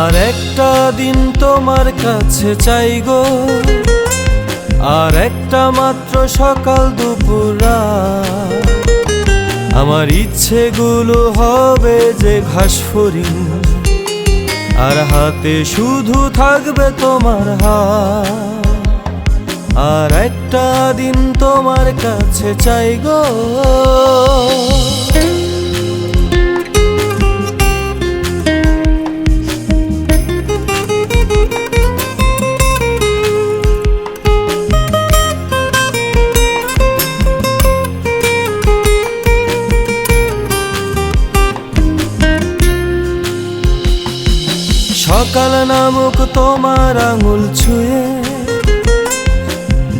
আর একটা দিন তোমার কাছে চাই গো। আর একটা মাত্র সকাল দুপুর। আমার ইচ্ছেগুলো হবে যে ঘাস আর হাতে শুধু থাকবে তোমার হাত। আর একটা দিন তোমার কাছে চাই গো। সকাল নামক তোমার আঙুল ছুঁয়ে,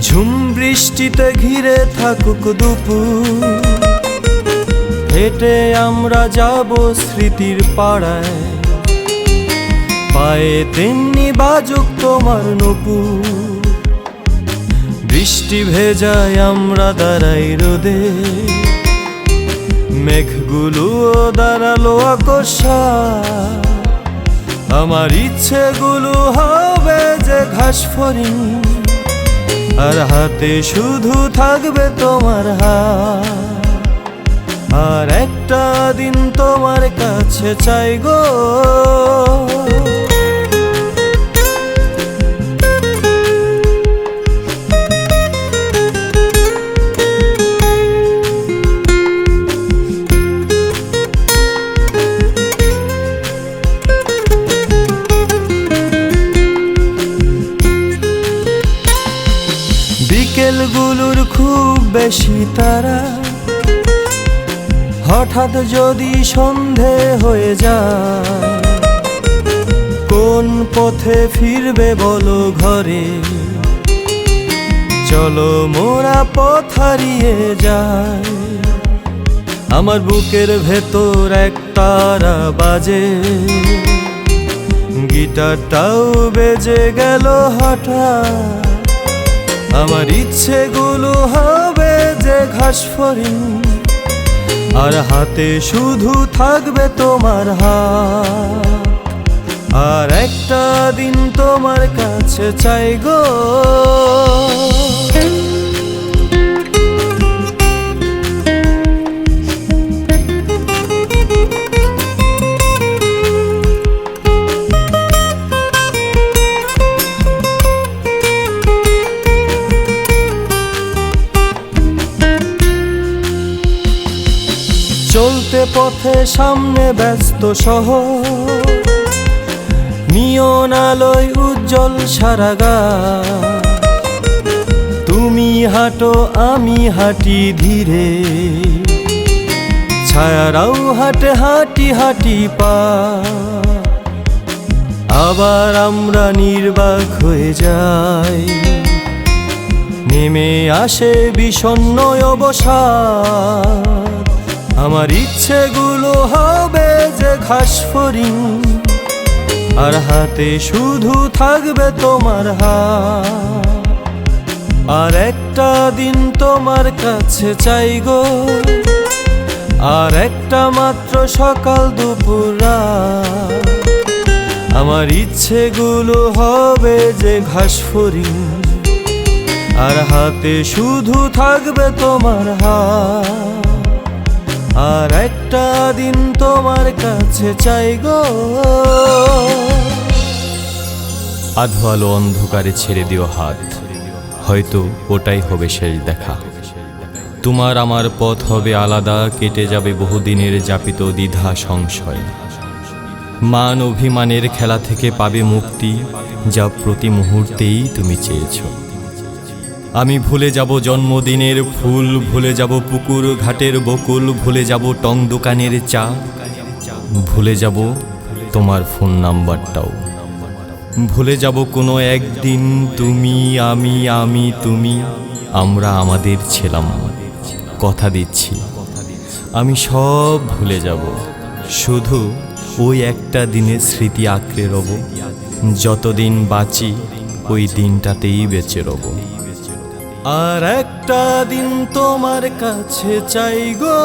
ঝুম বৃষ্টিতে ঘিরে থাকুক দুপুর। হেঁটে আমরা যাব স্মৃতির পাড়ায়, পায়ে তেমনি বাজুক তোমার নপুর। বৃষ্টি ভেজায় আমরা দাঁড়াই রোদে, মেঘগুলো দাঁড়াল আকর্ষা। আমার ইচ্ছেগুলো হবে যে ঘাস আর হাতে শুধু থাকবে তোমার আর একটা দিন তোমার কাছে চাই গো বেশি তারা। হঠাৎ যদি সন্ধে হয়ে যায়, কোন পথে ফিরবে বলো ঘরে? চলো মোরা পথ হারিয়ে যায়। আমার বুকের ভেতর এক তারা বাজে। গিটারটাও বেজে গেল হঠাৎ। আমার ইচ্ছেগুলো হবে আর হাতে শুধু থাকবে তোমার হাত। আর একটা দিন তোমার কাছে চাই গো। চলতে পথে সামনে ব্যস্ত সহ নিয়ন আলোয় উজ্জ্বল সারা গা। তুমি হাঁটো, আমি হাঁটি ধীরে। ছায়ারাও হাঁটে, হাঁটি হাঁটি পা। আবার আমরা নির্বাক হয়ে যাই। নেমে আসে বিষণ্ণ অবসাদ। আমার ইচ্ছেগুলো হবে যে ঘাস আর হাতে শুধু থাকবে তোমার আর একটা দিন তোমার কাছে চাই গো। আর একটা মাত্র সকাল দুপুর। আমার ইচ্ছেগুলো হবে যে ঘাস আর হাতে শুধু থাকবে তোমার হাত। আর একটা দিন তোমার কাছে চাই গো। আধো আলো অন্ধকারে ছেড়ে দিও হাত। হয়তো ওটাই হবে শেষ দেখা। তোমার আমার পথ হবে আলাদা, কেটে যাবে বহুদিনের যাপিত দ্বিধা সংশয়। মান অভিমানের খেলা থেকে পাবে মুক্তি, যা প্রতি মুহূর্তেই তুমি চেয়েছ। আমি ভুলে যাব জন্মদিনের ফুল, ভুলে যাব পুকুর ঘাটের বকুল, ভুলে যাব টং দোকানের চা। ভুলে যাব তোমার ফোন নাম্বারটাও। ভুলে যাব কোনো একদিন তুমি, আমি আমি, তুমি, আমরা আমাদের ছিলাম। কথা দিচ্ছি। আমি সব ভুলে যাব। শুধু ওই একটা দিনের স্মৃতি আঁকড়ে রব। যতদিন বাঁচি, ওই দিনটাতেই বেঁচে রব। আর একটা দিন তোমার কাছে চাই গো।